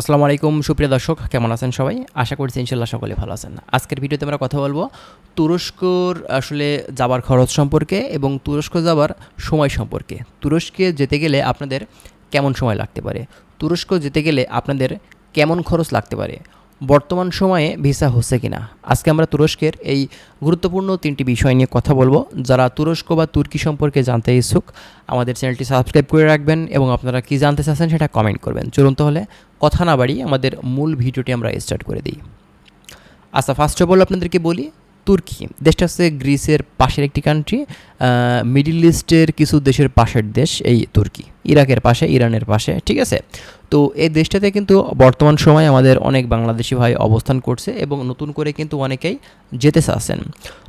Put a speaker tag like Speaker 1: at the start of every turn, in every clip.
Speaker 1: আসসালামু আলাইকুম, সুপ্রিয় দর্শক, কেমন আছেন সবাই? আশা করছি ইনশাল্লাহ সকলে ভালো আছেন। আজকের ভিডিওতে আমরা কথা বলব তুরস্কর আসলে যাবার খরচ সম্পর্কে এবং তুরস্ক যাবার সময় সম্পর্কে। তুরস্কে যেতে গেলে আপনাদের কেমন সময় লাগতে পারে? তুরস্ক যেতে গেলে আপনাদের কেমন খরচ লাগতে পারে? বর্তমান সময়ে ভিসা হচ্ছে কিনা? আজকে আমরা তুরস্কের এই গুরুত্বপূর্ণ তিনটি বিষয় নিয়ে কথা বলব। যারা তুরস্ক বা তুর্কি সম্পর্কে জানতে ইচ্ছুক, আমাদের চ্যানেলটি সাবস্ক্রাইব করে রাখবেন এবং আপনারা কি জানতে চাচ্ছেন সেটা কমেন্ট করবেন। চলুন তাহলে কথা না বাড়িয়ে আমাদের মূল ভিডিওটি আমরা স্টার্ট করে দিই। আচ্ছা ফার্স্ট অফ অল আপনাদেরকে বলি, তুর্কি। দেশটা হচ্ছে গ্রিসের পাশের একটি কান্ট্রি মিডিল ইস্টের কিছু দেশের পাশের দেশ, এই তুর্কি। ইরাকের পাশে, ইরানের পাশে, ঠিক আছে? তো এই দেশটাতে কিন্তু বর্তমান সময়ে আমাদের অনেক বাংলাদেশি ভাই অবস্থান করছে এবং নতুন করে কিন্তু অনেকেই যেতে চাচ্ছেন।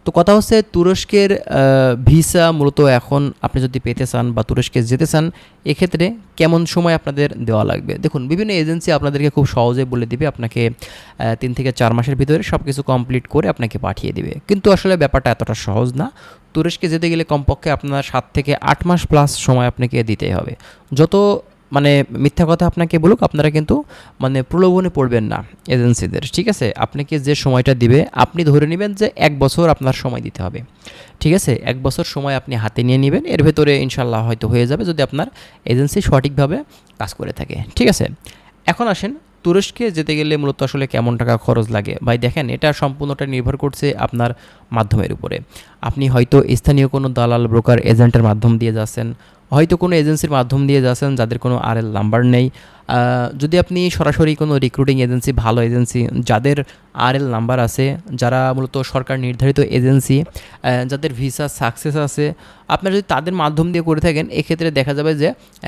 Speaker 1: তো কথা হচ্ছে তুরস্কের ভিসা মূলত এখন আপনি যদি পেতে চান বা তুরস্কে যেতে চান, এক্ষেত্রে কেমন সময় আপনাদের দেওয়া লাগবে? দেখুন, বিভিন্ন এজেন্সি আপনাদেরকে খুব সহজে বলে দিবে, আপনাকে তিন থেকে চার মাসের ভিতরে সব কিছু কমপ্লিট করে আপনাকে পাঠিয়ে দিবে। কিন্তু আসলে ব্যাপারটা এতটা সহজ না। তুরস্কে যেতে গেলে কমপক্ষে আপনার সাত থেকে আট মাস প্লাস সময় আপনাকে দিতেই হবে। যত মানে মিথ্যা কথা আপনাকে বলুক, আপনারা কিন্তু মানে প্রলোভনে পড়বেন না এজেন্সিদের, ঠিক আছে? আপনাকে যে সময়টা দিবে, আপনি ধরে নেবেন যে এক বছর আপনার সময় দিতে হবে। ঠিক আছে? এক বছর সময় আপনি হাতে নিয়ে নেবেন, এর ভেতরে ইনশাল্লাহ হয়তো হয়ে যাবে যদি আপনার এজেন্সি সঠিকভাবে কাজ করে থাকে। ঠিক আছে? এখন আসেন তুরস্কে যেতে গেলে মূলত আসলে কেমন টাকা খরচ লাগে? ভাই, দেখেন, এটা সম্পূর্ণটা নির্ভর করছে আপনার মাধ্যমের উপরে। আপনি হয়তো স্থানীয় কোনো দালাল, ব্রোকার, এজেন্টের মাধ্যম দিয়ে যাচ্ছেন। হয়তো কোনো এজেন্সির মাধ্যম দিয়ে যাচ্ছেন যাদের কোনো আর নাম্বার নেই। যদি আপনি সরাসরি কোনো রিক্রুটিং এজেন্সি ভালো এজেন্সি যাদের আর এল নাম্বার আছে, যারা মূলত সরকার নির্ধারিত এজেন্সি যাদের ভিসা সাকসেস আছে, আপনারা যদি তাদের মাধ্যম দিয়ে করে থাকেন, এক্ষেত্রে দেখা যাবে যে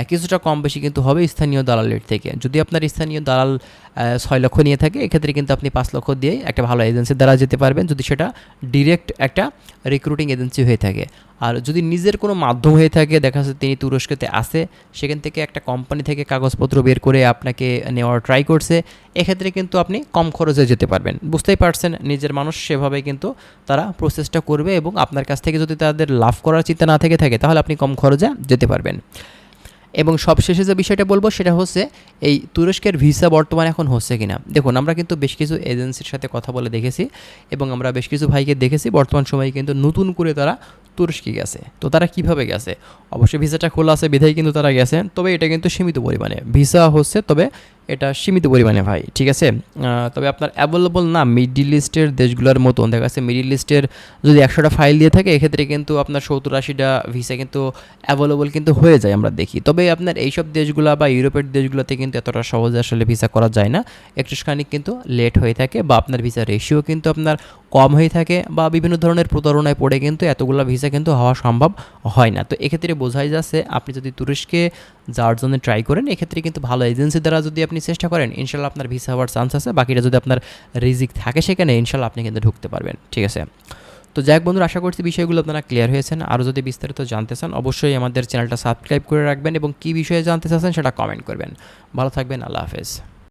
Speaker 1: কিছুটা কম বেশি কিন্তু হবে স্থানীয় দালালের থেকে। যদি আপনার স্থানীয় দালাল ছয় লক্ষ নিয়ে থাকে, এক্ষেত্রে কিন্তু আপনি পাঁচ লক্ষ দিয়ে একটা ভালো এজেন্সির দ্বারা যেতে পারবেন, যদি সেটা ডিরেক্ট একটা রিক্রুটিং এজেন্সি হয়ে থাকে। আর যদি নিজের কোনো মাধ্যম হয়ে থাকে, দেখা যাচ্ছে তিনি তুরস্কতে আসে সেখান থেকে একটা কোম্পানি থেকে কাগজপত্র বের করে আপনাকে নেওয়ার ট্রাই করছে, এক্ষেত্রে কিন্তু আপনি কম খরচে যেতে পারবেন। বুঝতেই পারছেন, নিজের মানুষ সেভাবে কিন্তু তারা প্রসেসটা করবে এবং আপনার কাছ থেকে যদি তাদের লাভ করার চিন্তা না থেকে থাকে, তাহলে আপনি কম খরচে যেতে পারবেন। এবং সবশেষে যে বিষয়টা বলব সেটা হচ্ছে এই তুরস্কের ভিসা বর্তমানে এখন হচ্ছে কিনা। দেখুন, আমরা কিন্তু বেশ কিছু এজেন্সির সাথে কথা বলে দেখেছি এবং আমরা বেশ কিছু ভাইকে দেখেছি। বর্তমান সময়ে কিন্তু নতুন করে তারা তুরস্কে গেছে। তো তারা কীভাবে গেছে? অবশ্যই ভিসাটা খোলা আছে বিধায় কিন্তু তারা গেছেন। তবে এটা কিন্তু সীমিত পরিমাণে। ভিসা হচ্ছে, তবে এটা সীমিত পরিমাণে ভাই, ঠিক আছে? তবে আপনার অ্যাভেলেবল না মিডিল লিস্টের দেশগুলোর মতন, দেখা যাচ্ছে মিডিল লিস্টের যদি একশোটা ফাইল দিয়ে থাকে, এক্ষেত্রে কিন্তু আপনার সত্তর আশিটা ভিসা কিন্তু অ্যাভেলেবল কিন্তু হয়ে যায় আমরা দেখি। তবে আপনার এইসব দেশগুলো বা ইউরোপের দেশগুলোতে কিন্তু এতটা সহজে আসলে ভিসা করা যায় না। একটুখানি কিন্তু লেট হয়ে থাকে বা আপনার ভিসা রেশিও কিন্তু আপনার কম হয়ে থাকে বা বিভিন্ন ধরনের প্রতারণায় পড়ে কিন্তু এতগুলো ভিসা কিন্তু হওয়া সম্ভব হয় না। তো এক্ষেত্রে বোঝাই যাচ্ছে, আপনি যদি তুরস্কে যাওয়ার জন্য ট্রাই করেন, এক্ষেত্রে কিন্তু ভালো এজেন্সি দ্বারা যদি আপনি চেষ্টা করেন, ইনশাল্লাহ আপনার ভিসা হওয়ার চান্স আছে, বাকিটা যদি আপনার রিজিক থাকে সেখানে ইনশাল্লাহ আপনি কিন্তু ঢুকতে পারবেন, ঠিক আছে? তো যাই হোক বন্ধুরা, আশা করছি বিষয়গুলো আপনারা ক্লিয়ার হয়েছেন। আরও যদি বিস্তারিত জানতে চান, অবশ্যই আমাদের চ্যানেলটা সাবস্ক্রাইব করে রাখবেন এবং কী বিষয়ে জানতে চাচ্ছেন সেটা কমেন্ট করবেন। ভালো থাকবেন, আল্লাহ হাফেজ।